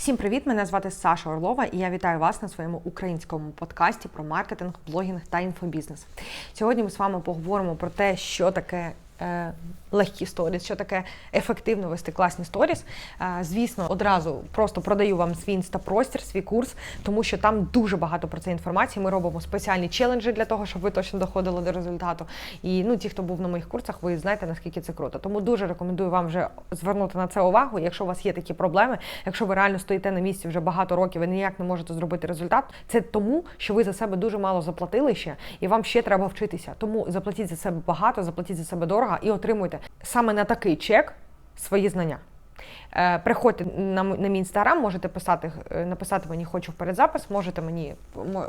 Всім привіт! Мене звати Саша Орлова, і я вітаю вас на своєму українському подкасті про маркетинг, блогінг та інфобізнес. Сьогодні ми з вами поговоримо про те, що таке. Е, Легкі сторіс, що таке ефективно вести класні сторіс. Е, Звісно, одразу просто продаю вам свій інстапростір, свій курс, тому що там дуже багато про це інформації. Ми робимо спеціальні челенджі для того, щоб ви точно доходили до результату. І ну, ті, хто був на моїх курсах, ви знаєте наскільки це круто. Тому дуже рекомендую вам вже звернути на це увагу. Якщо у вас є такі проблеми, якщо ви реально стоїте на місці вже багато років і ніяк не можете зробити результат, це тому, що ви за себе дуже мало заплатили ще, і вам ще треба вчитися. Тому заплатіть за себе багато, заплатіть за себе дорого і отримуйте саме на такий чек свої знання. Е, Приходьте на, на мій інстаграм, можете писати, е, написати мені хочу в передзапис, можете мені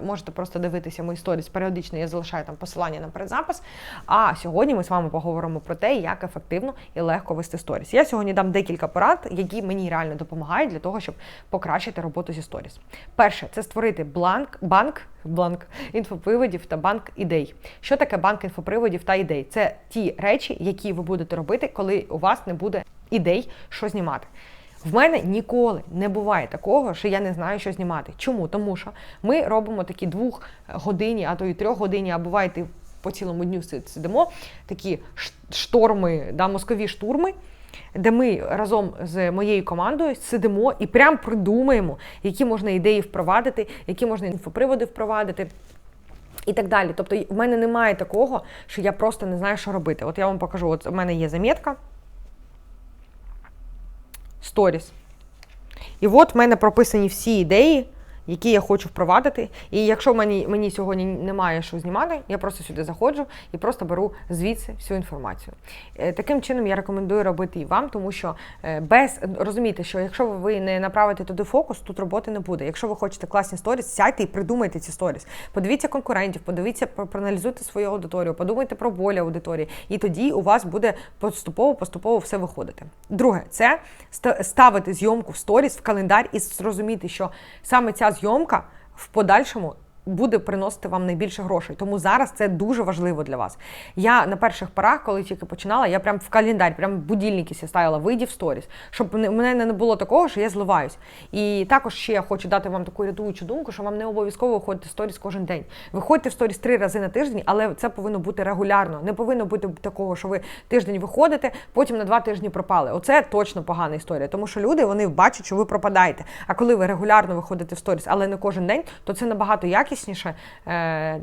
можете просто дивитися мої сторіс. Періодично я залишаю там посилання на передзапис. А сьогодні ми з вами поговоримо про те, як ефективно і легко вести сторіс. Я сьогодні дам декілька порад, які мені реально допомагають для того, щоб покращити роботу зі сторіс. Перше це створити бланк, банк. Бланк інфоприводів та банк ідей. Що таке банк інфоприводів та ідей? Це ті речі, які ви будете робити, коли у вас не буде ідей, що знімати. В мене ніколи не буває такого, що я не знаю, що знімати. Чому? Тому що ми робимо такі двох годині, а то й трьох годині, а буває і по цілому дню сидимо, такі шторми, да, мозкові штурми. Де ми разом з моєю командою сидимо і прям придумаємо, які можна ідеї впровадити, які можна інфоприводи впровадити, і так далі. Тобто в мене немає такого, що я просто не знаю, що робити. От я вам покажу: от у мене є замітка. Сторіс. І от в мене прописані всі ідеї, які я хочу впровадити. І якщо мені, мені сьогодні немає що знімати, я просто сюди заходжу і просто беру звідси всю інформацію. Е, Таким чином я рекомендую робити і вам, тому що е, без розумійте, що якщо ви не направите туди фокус, тут роботи не буде. Якщо ви хочете класні сторіс, сядьте і придумайте ці сторіс. Подивіться конкурентів, подивіться, про- проаналізуйте свою аудиторію, подумайте про болі аудиторії, і тоді у вас буде поступово поступово все виходити. Друге, це ставити зйомку в сторіс в календар і зрозуміти, що саме ця зйомка в подальшому. Буде приносити вам найбільше грошей, тому зараз це дуже важливо для вас. Я на перших порах, коли тільки починала, я прям в календар, прям будильники сі ставила, вийді в сторіс, щоб в мене не було такого, що я зливаюсь. І також ще я хочу дати вам таку рятуючу думку, що вам не обов'язково виходити в сторіс кожен день. Виходьте в сторіс три рази на тиждень, але це повинно бути регулярно. Не повинно бути такого, що ви тиждень виходите, потім на два тижні пропали. Оце точно погана історія, тому що люди вони бачать, що ви пропадаєте. А коли ви регулярно виходите в сторіс, але не кожен день, то це набагато якісніше е,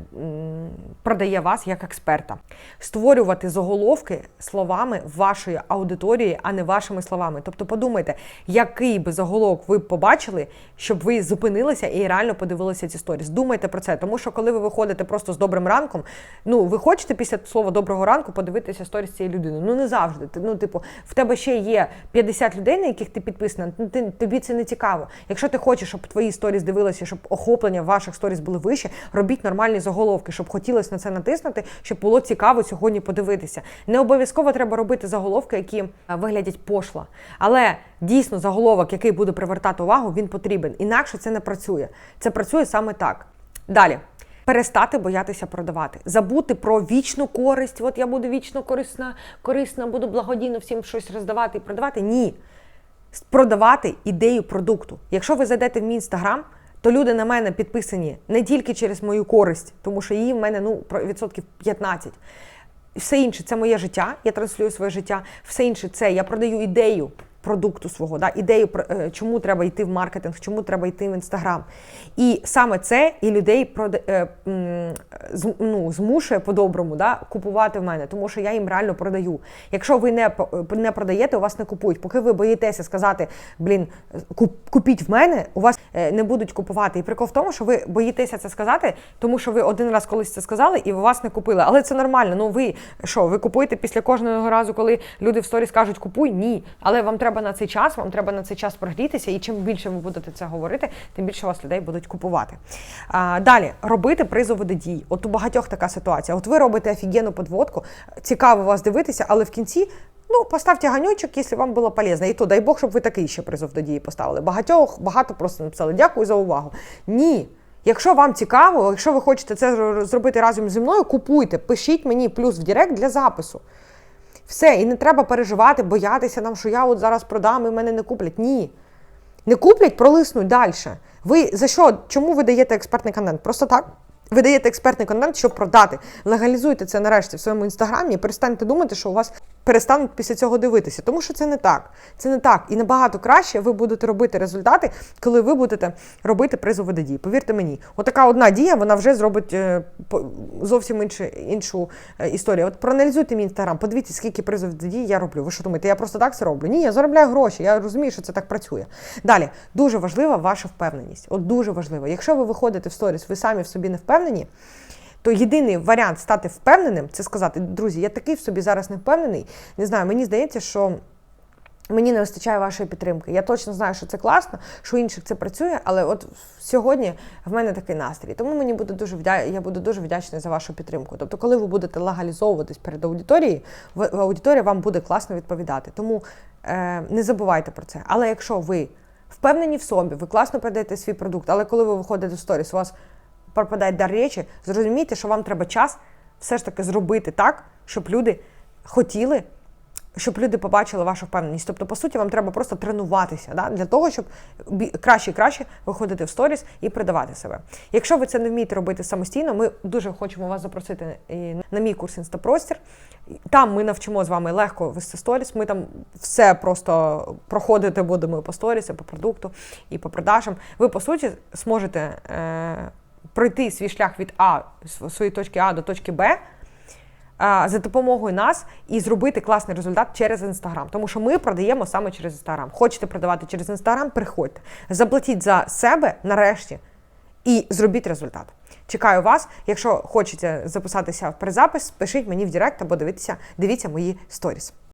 продає вас як експерта. Створювати заголовки словами вашої аудиторії, а не вашими словами. Тобто подумайте, який би заголовок ви побачили, щоб ви зупинилися і реально подивилися ці сторіс. Думайте про це, тому що коли ви виходите просто з добрим ранком, ну ви хочете після слова доброго ранку подивитися сторіс цієї людини. Ну не завжди. Ну, типу, в тебе ще є 50 людей, на яких ти підписана. Тобі це не цікаво. Якщо ти хочеш, щоб твої сторіс дивилися, щоб охоплення ваших сторіс були вище, робіть нормальні заголовки, щоб хотілося на це натиснути, щоб було цікаво сьогодні подивитися. Не обов'язково треба робити заголовки, які виглядять пошло. Але дійсно заголовок, який буде привертати увагу, він потрібен. Інакше це не працює. Це працює саме так. Далі. Перестати боятися продавати, забути про вічну користь. От я буду вічно корисна, корисна, буду благодійно всім щось роздавати і продавати. Ні. Продавати ідею продукту. Якщо ви зайдете в мій інстаграм, то люди на мене підписані не тільки через мою користь, тому що її в мене ну відсотків 15. Все інше це моє життя, я транслюю своє життя. Все інше це я продаю ідею продукту свого, да, ідею, е, чому треба йти в маркетинг, чому треба йти в інстаграм. І саме це і людей е, ну, змушує по-доброму да, купувати в мене, тому що я їм реально продаю. Якщо ви не, не продаєте, у вас не купують. Поки ви боїтеся сказати, блін, куп- купіть в мене, у вас е, не будуть купувати. І прикол в тому, що ви боїтеся це сказати, тому що ви один раз колись це сказали і у вас не купили. Але це нормально. Ну ви що, ви купуєте після кожного разу, коли люди в сторіс кажуть купуй? Ні. Але вам треба на цей час, вам треба на цей час прогрітися, і чим більше ви будете це говорити, тим більше вас людей будуть купувати. А, далі робити призови до дій. От у багатьох така ситуація. От ви робите офігенну подводку, цікаво вас дивитися, але в кінці. Ну, поставте ганючок, якщо вам було полезно. І то дай Бог, щоб ви такий ще призов до дії поставили. Багатьох багато просто написали дякую за увагу. Ні. Якщо вам цікаво, якщо ви хочете це зробити разом зі мною, купуйте, пишіть мені плюс в Директ для запису. Все, і не треба переживати, боятися нам, що я от зараз продам і мене не куплять. Ні. Не куплять, пролиснуть далі. Ви за що? Чому ви даєте експертний контент? Просто так? Ви даєте експертний контент, щоб продати. Легалізуйте це нарешті в своєму інстаграмі перестаньте думати, що у вас перестануть після цього дивитися. Тому що це не так. Це не так. І набагато краще ви будете робити результати, коли ви будете робити призові дії. Повірте мені, отака одна дія, вона вже зробить е, зовсім іншу, іншу е, історію. От проаналізуйте мій інстаграм, подивіться, скільки призовів дій я роблю. Ви що думаєте, я просто так це роблю? Ні, я заробляю гроші. Я розумію, що це так працює. Далі дуже важлива ваша впевненість. От дуже важливо. Якщо ви виходите в сторіс, ви самі в собі не впевнені. То єдиний варіант стати впевненим це сказати, друзі, я такий в собі зараз не впевнений. Не знаю, мені здається, що мені не вистачає вашої підтримки. Я точно знаю, що це класно, що інших це працює, але от сьогодні в мене такий настрій. Тому мені буде дуже вдя... я буду дуже вдячна за вашу підтримку. Тобто, коли ви будете легалізовуватись перед аудиторією, аудиторія вам буде класно відповідати. Тому е, не забувайте про це. Але якщо ви впевнені в собі, ви класно продаєте свій продукт, але коли ви виходите в сторіс, у вас пропадає дар речі, зрозумійте, що вам треба час все ж таки зробити так, щоб люди хотіли, щоб люди побачили вашу впевненість. Тобто, по суті, вам треба просто тренуватися да? для того, щоб краще і краще виходити в сторіс і продавати себе. Якщо ви це не вмієте робити самостійно, ми дуже хочемо вас запросити на мій курс Інстапростір. Там ми навчимо з вами легко вести сторіс. Ми там все просто проходити будемо по сторіс, по продукту, і по продажам. Ви, по суті, зможете е, пройти свій шлях від А, своєї точки А до точки Б за допомогою нас і зробити класний результат через інстаграм. Тому що ми продаємо саме через інстаграм. Хочете продавати через інстаграм? Приходьте. Заплатіть за себе нарешті і зробіть результат. Чекаю вас. Якщо хочете записатися в перезапис, пишіть мені в Директ або дивіться, дивіться мої сторіс.